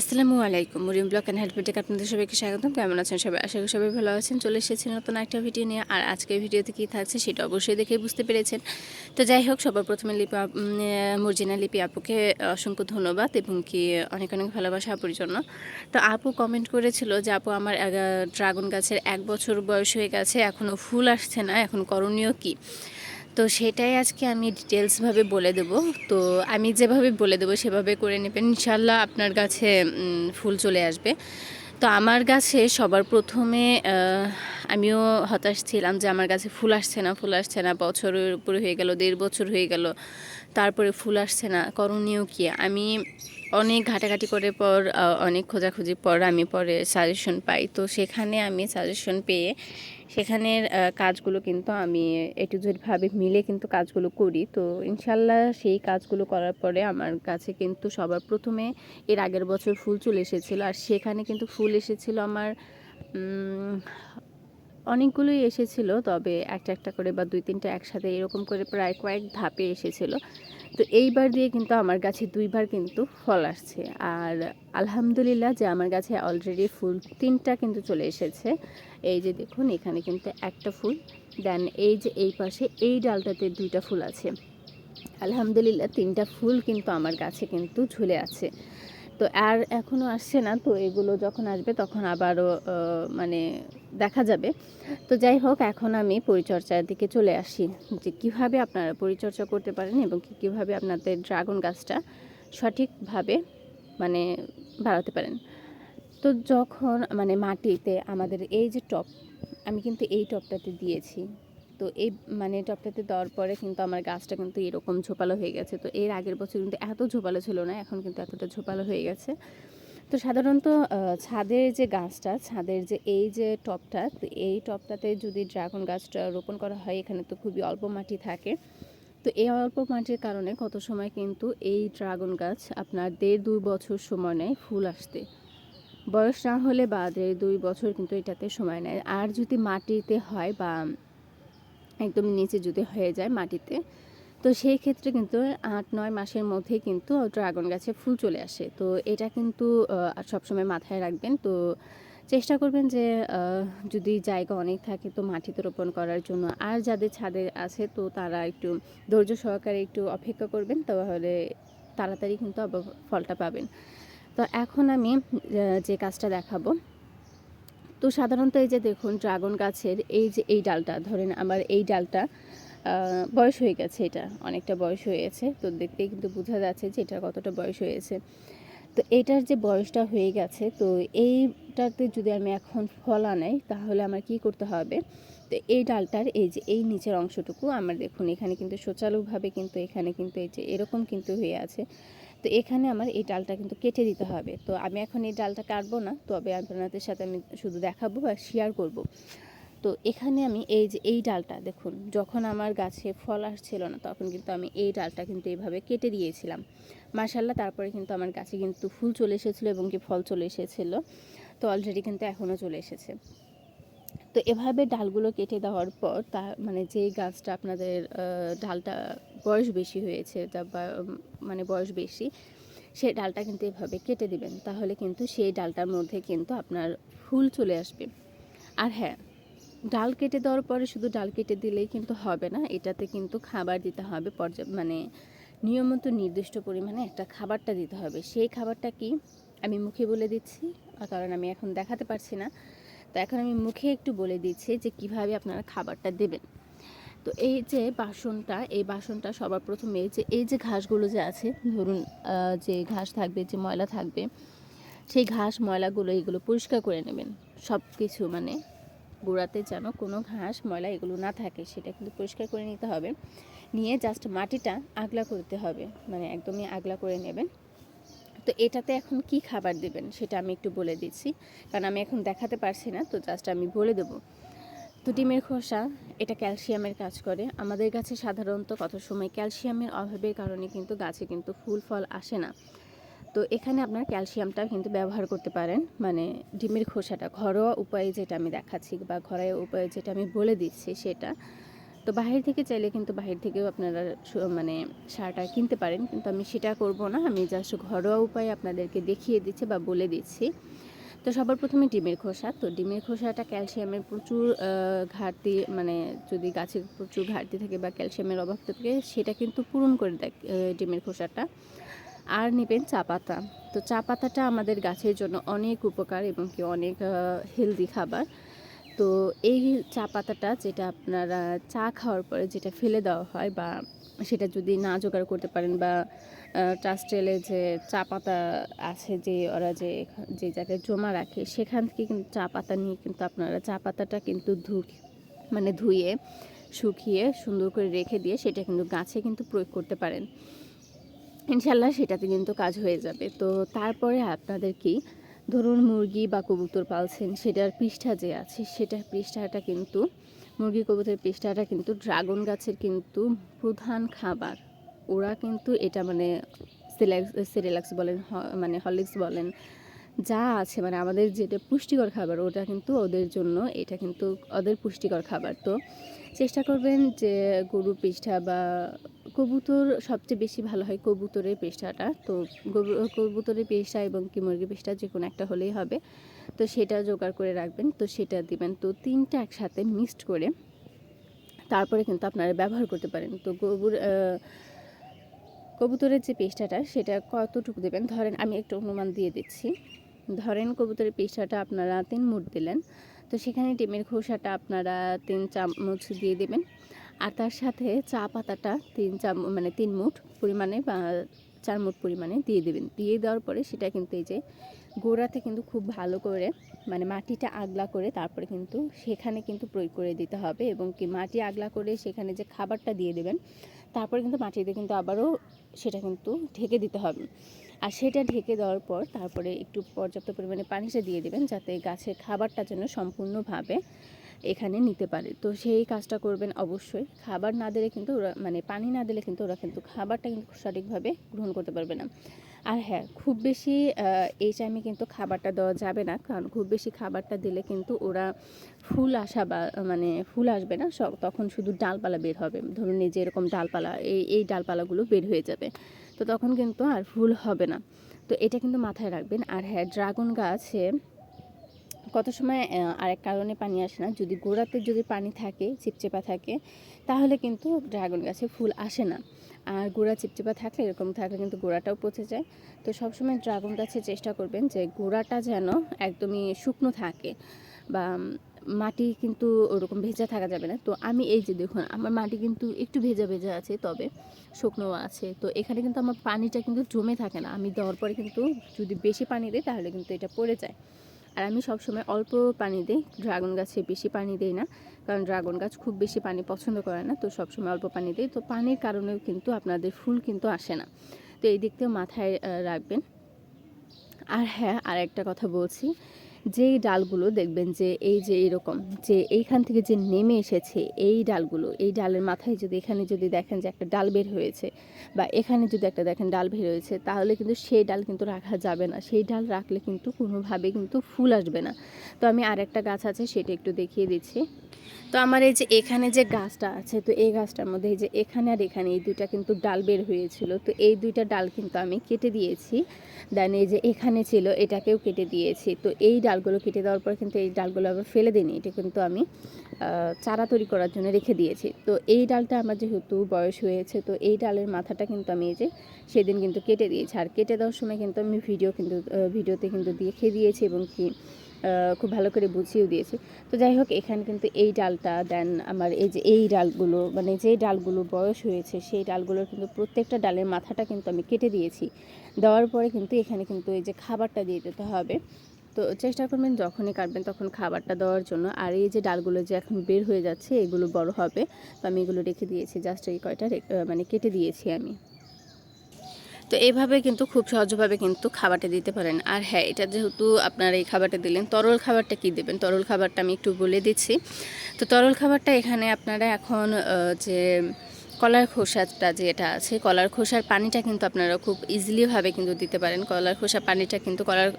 আসসালামু আলাইকুম। মরিম block and হেল্পেটেক আপনাদের সবাইকে স্বাগতম। কেমন আছেন সবাই? আশা করি সবাই ভালো আছেন। চলে এসেছি নতুন একটা ভিডিও নিয়ে। আর আজকের ভিডিওতে কী থাকছে সেটা অবশ্যই দেখে বুঝতে পেরেছেন। তো যাই হোক, সবার প্রথমে লিপি মর্জিনা লিপি আপুকে অসংখ্য ধন্যবাদ এবং কি অনেক অনেক ভালোবাসা আপুর জন্য। তো আপু কমেন্ট করেছিল যে, আপু, আমার ড্রাগন গাছের এক বছর বয়স হয়ে গেছে। এখনও ফুল আসছে না। এখন করণীয় কী? তো সেটাই আজকে আমি ডিটেলসভাবে বলে দেব। তো আমি যেভাবে বলে দেবো সেভাবে করে নেবেন। ইনশাল্লাহ আপনার কাছে ফুল চলে আসবে। তো আমার গাছে সবার প্রথমে আমিও হতাশ ছিলাম যে আমার কাছে ফুল আসছে না, ফুল আসছে না। বছরের উপরে হয়ে গেল, দেড় বছর হয়ে গেল। তারপরে ফুল আসছে না, করণীয় কি? আমি অনেক ঘাটাঘাটি করে পর অনেক খোঁজাখুঁজি পর আমি পরে সাজেশন পাই। তো সেখানে আমি সাজেশন পেয়ে সেখানের কাজগুলো কিন্তু আমি এ টু ভাবে মিলে কিন্তু কাজগুলো করি। তো ইনশাল্লাহ সেই কাজগুলো করার পরে আমার কাছে কিন্তু সবার প্রথমে এর আগের বছর ফুল চলে এসেছিল। আর সেখানে কিন্তু ফুল এসেছিল আমার অনেকগুলোই এসেছিল, তবে একটা একটা করে বা দুই তিনটা একসাথে এরকম করে প্রায় কয়েক ধাপে এসেছিল। তো এইবার দিয়ে কিন্তু আমার গাছে দুইবার কিন্তু ফল আসছে। আর আলহামদুলিল্লাহ যে আমার গাছে অলরেডি ফুল তিনটা কিন্তু চলে এসেছে। এই যে দেখুন, এখানে কিন্তু একটা ফুল, দেন এই যে এই পাশে এই ডালটাতে দুইটা ফুল আছে। আলহামদুলিল্লাহ তিনটা ফুল কিন্তু আমার গাছে কিন্তু ঝুলে আছে। তো আর এখনও আসছে না, তো এগুলো যখন আসবে তখন আবারও মানে দেখা যাবে। তো যাই হোক, এখন আমি পরিচর্যার দিকে চলে আসি, যে কীভাবে আপনারা পরিচর্যা করতে পারেন এবং কীভাবে আপনাদের ড্রাগন গাছটা সঠিকভাবে মানে বাড়াতে পারেন। তো যখন মানে মাটিতে আমাদের এই যে টপ, আমি কিন্তু এই টপটাতে দিয়েছি। তো এই মানে টপটাতে দেওয়ার পরে কিন্তু আমার গাছটা কিন্তু এরকম ঝোপালো হয়ে গেছে। তো এর আগের বছর কিন্তু এত ঝোপালো ছিল না, এখন কিন্তু এতটা ঝোপালো হয়ে গেছে। তো সাধারণত ছাদের যে গাছটা, ছাদের যে এই যে টপটা এই টপটাতে যদি ড্রাগন গাছটা রোপণ করা হয়, এখানে তো খুবই অল্প মাটি থাকে। তো এই অল্প মাটির কারণে কত সময় কিন্তু এই ড্রাগন গাছ আপনার দেড় দুই বছর সময় নেয় ফুল আসতে। বয়স না হলে বা দেড় দুই বছর কিন্তু এটাতে সময় নেয়। আর যদি মাটিতে হয় বা একদম নিচে যদি হয়ে যায় মাটিতে। তো সেই ক্ষেত্রে কিন্তু আট, নয় মাসের মধ্যেই কিন্তু ড্রাগন গাছে ফুল চলে আসে। তো এটা কিন্তু সবসময় মাথায় রাখবেন। তো চেষ্টা করবেন যে যদি জায়গা অনেক থাকে তো মাটিতে রোপণ করার জন্য। আর যাদের ছাদে আছে তো তারা একটু ধৈর্য সহকারে একটু অপেক্ষা করবেন, তাহলে তাড়াতাড়ি কিন্তু ফলটা পাবেন। তো এখন আমি যে কাজটা দেখাবো তো সাধারণত এই যে দেখুন, ড্রাগন গাছের এই যে এই ডালটা, ধরেন আমার এই ডালটা বয়স হয়ে গেছে এটা, অনেকটা বয়স হয়েছে তো দেখতেই কিন্তু বোঝা যাচ্ছে যে এটা কতটা বয়স হয়েছে তো এটার যে বয়সটা হয়ে গেছে, তো এইটাতে যদি আমি এখন ফল আনাই, তাহলে আমার কি করতে হবে? তো এই ডালটার এই যে এই নিচের অংশটুকু, আমার দেখুন এখানে কিন্তু সুচারুভাবে কিন্তু এখানে কিন্তু এই যে এরকম কিন্তু হয়ে আছে। তো এখানে আমার এই ডালটা কিন্তু কেটে দিতে হবে। তো আমি এখন এই ডালটা কাটবো না, তবে আপনাদের সাথে আমি শুধু দেখাবো বা শেয়ার করব। তো এখানে আমি এই যে, এই ডালটা দেখুন, যখন আমার গাছে ফল আসছিল না, তখন কিন্তু আমি এই ডালটা কিন্তু এইভাবে কেটে দিয়েছিলাম। মার্শাল্লাহ তারপরে কিন্তু আমার গাছে কিন্তু ফুল চলে এসেছিল এবং কি ফল চলে এসেছিল। তো অলরেডি কিন্তু এখনও চলে এসেছে। তো এভাবে ডালগুলো কেটে দেওয়ার পর তা মানে যেই গাছটা আপনাদের ডালটা বয়স বেশি হয়েছে তা মানে বয়স বেশি সেই ডালটা কিন্তু এভাবে কেটে দিবেন। তাহলে কিন্তু সেই ডালটার মধ্যে কিন্তু আপনার ফুল চলে আসবে। আর হ্যাঁ ডাল কেটে দেওয়ার পরে শুধু ডাল কেটে দিলেই কিন্তু হবে না, এটাতে কিন্তু খাবার দিতে হবে পর্যাপ্ত মানে নিয়মিত নির্দিষ্ট পরিমাণে একটা খাবারটা দিতে হবে। সেই খাবারটা কি? আমি মুখে বলে দিচ্ছি, কারণ আমি এখন দেখাতে পারছি না। তো এখন আমি মুখে একটু বলে দিচ্ছি যে কীভাবে আপনারা খাবারটা দেবেন। তো এই যে বাসনটা, এই বাসনটা সবার প্রথমে যে, এই যে ঘাসগুলো যে আছে, ধরুন যে ঘাস থাকবে, যে ময়লা থাকবে, সেই ঘাস ময়লাগুলো, এগুলো পরিষ্কার করে নেবেন। সব কিছু মানে গোড়াতে যেন কোনো ঘাস, ময়লা এগুলো না থাকে, সেটা কিন্তু পরিষ্কার করে নিতে হবে। নিয়ে জাস্ট মাটিটা আগলা করতে হবে মানে একদমই আগলা করে নেবেন। তো এটাতে এখন কি খাবার দেবেন সেটা আমি একটু বলে দিচ্ছি। কারণ আমি এখন দেখাতে পারছি না, তো জাস্ট আমি বলে দেবো। তো ডিমের খোসা, এটা ক্যালসিয়ামের কাজ করে। আমাদের গাছে সাধারণত কত সময় ক্যালসিয়ামের অভাবের কারণে কিন্তু গাছে কিন্তু ফুল, ফল আসে না। তো এখানে আপনার ক্যালসিয়ামটা কিন্তু ব্যবহার করতে পারেন। মানে ডিমের খোসাটা, ঘরোয়া উপায়ে যেটা আমি দেখাচ্ছি বা ঘরোয়া উপায়ে যেটা আমি বলে দিচ্ছি সেটা। তো বাহির থেকে চাইলে কিন্তু বাহির থেকেও আপনারা মানে সারটা কিনতে পারেন, কিন্তু আমি সেটা করব না। আমি জাস্ট ঘরোয়া উপায়ে আপনাদেরকে দেখিয়ে দিচ্ছি বা বলে দিচ্ছি। তো সবার প্রথমে ডিমের খোসা। তো ডিমের খোসাটা ক্যালসিয়ামের প্রচুর ঘাটতি মানে যদি গাছে প্রচুর ঘাটতি থাকে বা ক্যালসিয়ামের অভাব থাকে, সেটা কিন্তু পূরণ করে দেয় ডিমের খোসাটা। আর নেবেন চা পাতা। তো চা পাতাটা আমাদের গাছের জন্য অনেক উপকার এবং কি অনেক হেলদি খাবার। তো এই চা পাতাটা যেটা আপনারা চা খাওয়ার পরে যেটা ফেলে দেওয়া হয় বা সেটা যদি না জোগাড় করতে পারেন বা ট্রাস্টেলে যে চা পাতা আছে যে ওরা যে যে জায়গায় জমা রাখে সেখান থেকে কিন্তু চা পাতা নিয়ে কিন্তু আপনারা চা পাতাটা কিন্তু ধু মানে ধুয়ে, শুকিয়ে সুন্দর করে রেখে দিয়ে সেটা কিন্তু গাছে কিন্তু প্রয়োগ করতে পারেন। ইনশাল্লাহ সেটাতে কিন্তু কাজ হয়ে যাবে। তো তারপরে আপনাদের কি ধরুন মুরগি বা কবুতর পালছেন, সেটার পৃষ্ঠা যে আছে সেটার পৃষ্ঠাটা কিন্তু, মুরগি কবুতরের পৃষ্ঠাটা কিন্তু ড্রাগন গাছের কিন্তু প্রধান খাবার। ওরা কিন্তু এটা মানে সিলেক্স, সিরিলাক্স বলেন মানে হরলিক্স বলেন, যা আছে মানে আমাদের যেটা পুষ্টিকর খাবার, ওটা কিন্তু ওদের জন্য এটা কিন্তু ওদের পুষ্টিকর খাবার। তো চেষ্টা করবেন যে গরু পৃষ্ঠা বা কবুতর সবচেয়ে বেশি ভালো হয় কবুতরের পৃষ্ঠাটা তো কবুতরের পেশা এবং কি মুরগি পৃষ্ঠা যে কোনো একটা হলেই হবে। তো সেটা জোগাড় করে রাখবেন, তো সেটা দিবেন। তো তিনটা একসাথে মিক্সড করে তারপরে কিন্তু আপনারা ব্যবহার করতে পারেন। তো গোবর কবুতরের যে পেস্টাটা সেটা কতটুকু দেবেন? ধরেন আমি একটু অনুমান দিয়ে দিচ্ছি। ধরেন কবুতরের পেস্টাটা আপনারা তিন মুঠ দিলেন, তো সেখানে ডিমের খোসাটা আপনারা তিন চামচ দিয়ে দেবেন। আর তার সাথে চা পাতাটা তিন চাম মানে তিন মুঠ পরিমাণে বা চার মুঠ পরিমাণে দিয়ে দেবেন। দিয়ে দেওয়ার পরে সেটা কিন্তু এই যে গোড়াতে কিন্তু খুব ভালো করে মানে মাটিটা আগলা করে তারপরে কিন্তু সেখানে কিন্তু প্রয়োগ করে দিতে হবে এবং কি মাটি আগলা করে সেখানে যে খাবারটা দিয়ে দেবেন, তারপরে কিন্তু মাটিতে কিন্তু আবারও সেটা কিন্তু ঢেকে দিতে হবে। আর সেটা ঢেকে দেওয়ার পর তারপরে একটু পর্যাপ্ত পরিমাণে পানিটা দিয়ে দেবেন যাতে গাছের খাবারটা যেন সম্পূর্ণভাবে এখানে নিতে পারে। তো সেই কাজটা করবেন অবশ্যই। খাবার না দিলে কিন্তু ওরা মানে পানি না দিলে কিন্তু ওরা কিন্তু খাবারটা কিন্তু সঠিকভাবে গ্রহণ করতে পারবে না। আর হ্যাঁ খুব বেশি এই টাইমে কিন্তু খাবারটা দেওয়া যাবে না। কারণ খুব বেশি খাবারটা দিলে কিন্তু ওরা ফুল আসা বা মানে ফুল আসবে না। তখন শুধু ডালপালা বের হবে। ধরুন এই যে এরকম ডালপালা, এই এই ডালপালাগুলো বের হয়ে যাবে। তো তখন কিন্তু আর ফুল হবে না। তো এটা কিন্তু মাথায় রাখবেন। আর হ্যাঁ ড্রাগন গাছে কত সময় আরেক কারণে পানি আসে না। যদি গোড়াতে যদি পানি থাকে, চিপচেপা থাকে, তাহলে কিন্তু ড্রাগন গাছে ফুল আসে না। আর গোড়া চিপচিপা থাকলে, এরকম থাকলে কিন্তু গোড়াটাও পচে যায়। তো সবসময় ড্রাগন গাছে চেষ্টা করবেন যে গোড়াটা যেন একদমই শুকনো থাকে বা মাটি কিন্তু ওরকম ভেজা থাকা যাবে না। তো আমি এই যে দেখুন, আমার মাটি কিন্তু একটু ভেজা ভেজা আছে, তবে শুকনো আছে। তো এখানে কিন্তু আমার পানিটা কিন্তু জমে থাকে না। আমি দেওয়ার পরে কিন্তু যদি বেশি পানি দিই, তাহলে কিন্তু এটা পড়ে যায়। আর আমি সবসময় অল্প পানি দিই। ড্রাগন গাছে বেশি পানি দিই না, কারণ ড্রাগন গাছ খুব বেশি পানি পছন্দ করে না, তো সবসময় অল্প পানি দিই। তো পানির কারণেও কিন্তু আপনাদের ফুল কিন্তু আসে না। তো এই দিক থেকেও মাথায় রাখবেন। আর হ্যাঁ আর একটা কথা বলছি যেই ডালগুলো দেখবেন যে এই যে এরকম, যে এইখান থেকে যে নেমে এসেছে এই ডালগুলো, এই ডালের মাথায় যদি এখানে যদি দেখেন যে একটা ডাল বের হয়েছে বা এখানে যদি একটা দেখেন ডাল বের হয়েছে, তাহলে কিন্তু সেই ডাল কিন্তু রাখা যাবে না। সেই ডাল রাখলে কিন্তু কোনোভাবে কিন্তু ফুল আসবে না। তো আমি আরেকটা গাছ আছে, সেটা একটু দেখিয়ে দিচ্ছি। তো আমার এই যে এখানে যে গাছটা আছে, তো এই গাছটার মধ্যে এই যে এখানে আর এখানে এই দুইটা কিন্তু ডাল বের হয়েছিল। তো এই দুইটা ডাল কিন্তু আমি কেটে দিয়েছি। দেন এই যে এখানে ছিল, এটাকেও কেটে দিয়েছি। তো এই ডালগুলো কেটে দেওয়ার পর কিন্তু এই ডালগুলো আবার ফেলে দিইনি। এটা কিন্তু আমি চারা তৈরি করার জন্য রেখে দিয়েছি। তো এই ডালটা আমার যেহেতু বয়স হয়েছে, তো এই ডালের মাথাটা কিন্তু আমি এই যে সেদিন কিন্তু কেটে দিয়েছি। আর কেটে দেওয়ার সময় কিন্তু আমি ভিডিও কিন্তু ভিডিওতে কিন্তু দেখে দিয়েছি এবং কি খুব ভালো করে বুঝিয়েও দিয়েছি। তো যাই হোক, এখানে কিন্তু এই ডালটা, দেন আমার এই যে এই ডালগুলো মানে যে ডালগুলো বয়স হয়েছে, সেই ডালগুলোর কিন্তু প্রত্যেকটা ডালের মাথাটা কিন্তু আমি কেটে দিয়েছি। দেওয়ার পরে কিন্তু এখানে কিন্তু এই যে খাবারটা দিয়ে দিতে হবে। তো চেষ্টা করবেন যখনই কাটবেন তখন খাবারটা দেওয়ার জন্য। আর এই যে ডালগুলো যে এখন বের হয়ে যাচ্ছে, এগুলো বড় হবে। তো আমি এগুলো রেখে দিয়েছি, জাস্ট এই কয়টা মানে কেটে দিয়েছি আমি। তো এইভাবে কিন্তু খুব সহজভাবে কিন্তু খাবারটা দিতে পারেন। আর হ্যাঁ এটা যেহেতু আপনারা এই খাবারটা দিলেন, তরল খাবারটা কি দেবেন? তরল খাবারটা আমি একটু বলে দিচ্ছি। তো তরল খাবারটা এখানে আপনারা এখন যে কলার খোসাটা যেটা আছে, কলার খোসার পানিটা কিন্তু আপনারা খুব ইজিলিভাবে কিন্তু দিতে পারেন। কলার খোসা পানিটা কিন্তু কলার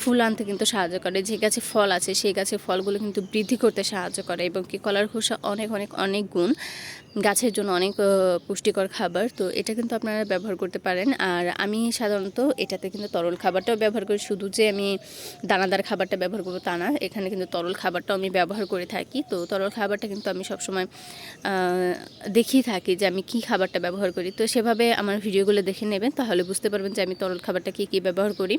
ফুল আনতে কিন্তু সাহায্য করে। যে গাছে ফল আছে, সেই গাছে ফলগুলো কিন্তু বৃদ্ধি করতে সাহায্য করে এবং কি কলার খোসা অনেক অনেক অনেক গুণ। গাছের জন্য অনেক পুষ্টিকর খাবার তো এটা কিন্তু আপনারা ব্যবহার করতে পারেন। আর আমি সাধারণত এটাতে কিন্তু তরল খাবারটাও ব্যবহার করি। শুধু যে আমি দানাদার খাবারটা ব্যবহার করব তা না এখানে কিন্তু তরল খাবারটাও আমি ব্যবহার করে থাকি। তো তরল খাবারটা কিন্তু আমি সবসময় দেখিয়ে থাকি যে আমি কি খাবারটা ব্যবহার করি। তো সেভাবে আমার ভিডিওগুলো দেখে নেবেন তাহলে বুঝতে পারবেন যে আমি তরল খাবারটা কী কী ব্যবহার করি।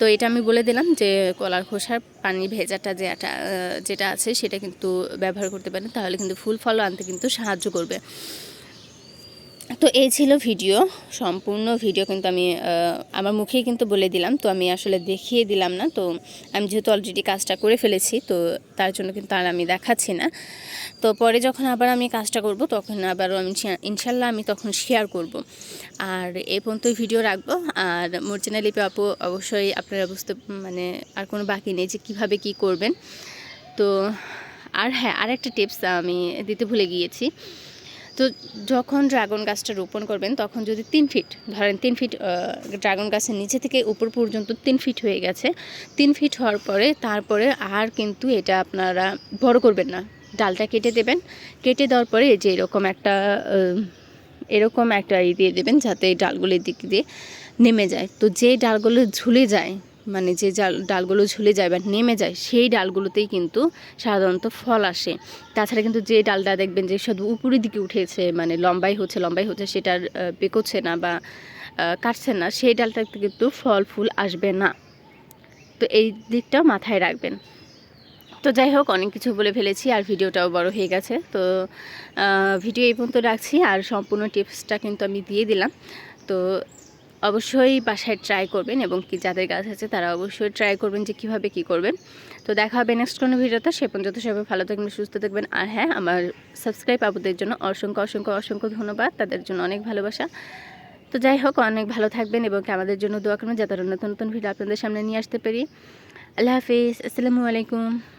তো এটা আমি বলে দিলাম যে কলার খোসার পানি ভেজাটা আহ, যেটা আছে সেটা কিন্তু ব্যবহার করতে পারেন। তাহলে কিন্তু ফুল ফল আনতে কিন্তু সাহায্য করবে। তো এই ছিল ভিডিও, সম্পূর্ণ ভিডিও কিন্তু আমি আমার মুখেই কিন্তু বলে দিলাম, তো আমি আসলে দেখিয়ে দিলাম না, তো আমি যেহেতু অলরেডি কাজটা করে ফেলেছি, তো তার জন্য কিন্তু আর আমি দেখাচ্ছি না। তো পরে যখন আবার আমি কাজটা করব, তখন আবারও আমি ইনশাল্লাহ আমি তখন শেয়ার করব। আর এ পর্যন্তই ভিডিও রাখব, আর মর্জিনা লিপি আপু, অবশ্যই আপনারা বুঝতে মানে আর কোনো বাকি নেই যে কীভাবে কি করবেন। তো আর হ্যাঁ আর একটা টিপস আমি দিতে ভুলে গিয়েছি। তো যখন ড্রাগন গাছটা রোপণ করবেন, তখন যদি তিন ফিট, ধরেন তিন ফিট ড্রাগন গাছের নিচে থেকে উপর পর্যন্ত তিন ফিট হয়ে গেছে, তিন ফিট হওয়ার পরে তারপরে আর কিন্তু এটা আপনারা বড় করবেন না। ডালটা কেটে দেবেন, কেটে দেওয়ার পরে যে এরকম একটা এরকম একটা ই দিয়ে দেবেন যাতে এই ডালগুলির দিক দিয়ে নেমে যায়। তো যে ডালগুলো ঝুলে যায় মানে যে ডাল ডালগুলো ঝুলে যায় বা নেমে যায়, সেই ডালগুলোতেই কিন্তু সাধারণত ফল আসে। তাছাড়া কিন্তু যে ডালটা দেখবেন যে শুধু উপরের দিকে উঠেছে মানে লম্বাই হচ্ছে লম্বাই হচ্ছে, সেটার পেকোচ্ছে না বা কাটছে না, সেই ডালটাতে কিন্তু ফল, ফুল আসবে না। তো এই দিকটাও মাথায় রাখবেন। তো যাই হোক, অনেক কিছু বলে ফেলেছি আর ভিডিওটাও বড় হয়ে গেছে। তো ভিডিও এই পর্যন্ত রাখছি আর সম্পূর্ণ টিপসটা কিন্তু আমি দিয়ে দিলাম। তো অবশ্যই বাসায় ট্রাই করবেন এবং কি যাদের গাছ আছে তারা অবশ্যই ট্রাই করবেন যে কীভাবে কী করবেন। তো দেখা হবে নেক্সট কোনো ভিডিওতে, সে পর্যন্ত সবাই ভালো থাকবেন, সুস্থ থাকবেন। আর হ্যাঁ আমার সাবস্ক্রাইব আপুদের জন্য অসংখ্য অসংখ্য অসংখ্য ধন্যবাদ। তাদের জন্য অনেক ভালোবাসা। তো যাই হোক, অনেক ভালো থাকবেন এবং আমাদের জন্য দোয়া করবেন যাতে নতুন নতুন ভিডিও আপনাদের সামনে নিয়ে আসতে পারি। আল্লাহ হাফিজ, আসসালামু আলাইকুম।